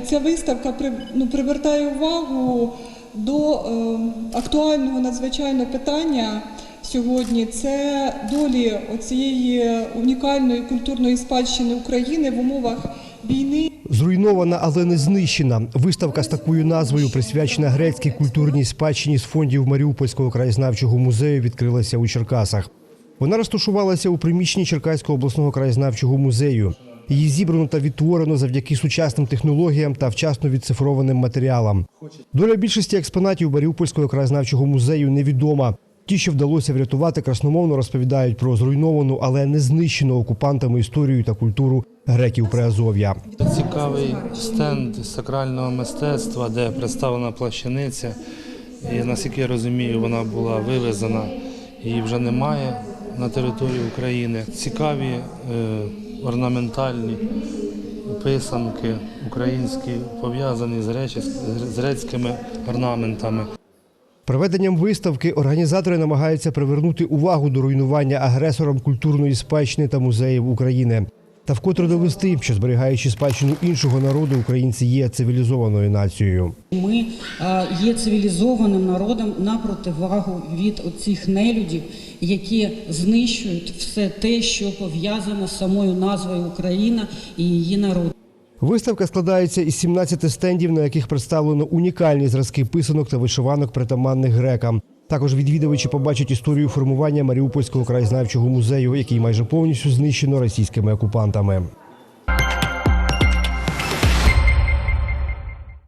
Ця виставка ну, привертає увагу до е, актуального надзвичайно питання сьогодні. Це долі цієї унікальної культурної спадщини України в умовах війни. Зруйнована, але не знищена. Виставка з такою назвою, присвячена грецькій культурній спадщині з фондів Маріупольського краєзнавчого музею, відкрилася у Черкасах. Вона розташувалася у приміщенні Черкаського обласного краєзнавчого музею. Її зібрано та відтворено завдяки сучасним технологіям та вчасно відцифрованим матеріалам. Доля більшості експонатів Маріупольського краєзнавчого музею невідома. Ті, що вдалося врятувати, красномовно розповідають про зруйновану, але не знищену окупантами історію та культуру греків Приазов'я. Цікавий стенд сакрального мистецтва, де представлена плащаниця. І наскільки я розумію, вона була вивезена, її вже немає на території України. Цікаві е, орнаментальні писанки українські, пов'язані з, грецькими орнаментами. Проведенням виставки організатори намагаються привернути увагу до руйнування агресором культурної спадщини та музеїв України. Та вкотре довести, що зберігаючи спадщину іншого народу, українці є цивілізованою нацією. Ми е, є цивілізованим народом на противагу від оцих нелюдів, які знищують все те, що пов'язано з самою назвою Україна і її народ. Виставка складається із 17 стендів, на яких представлено унікальні зразки писанок та вишиванок притаманних грекам. Також відвідувачі побачать історію формування Маріупольського краєзнавчого музею, який майже повністю знищено російськими окупантами.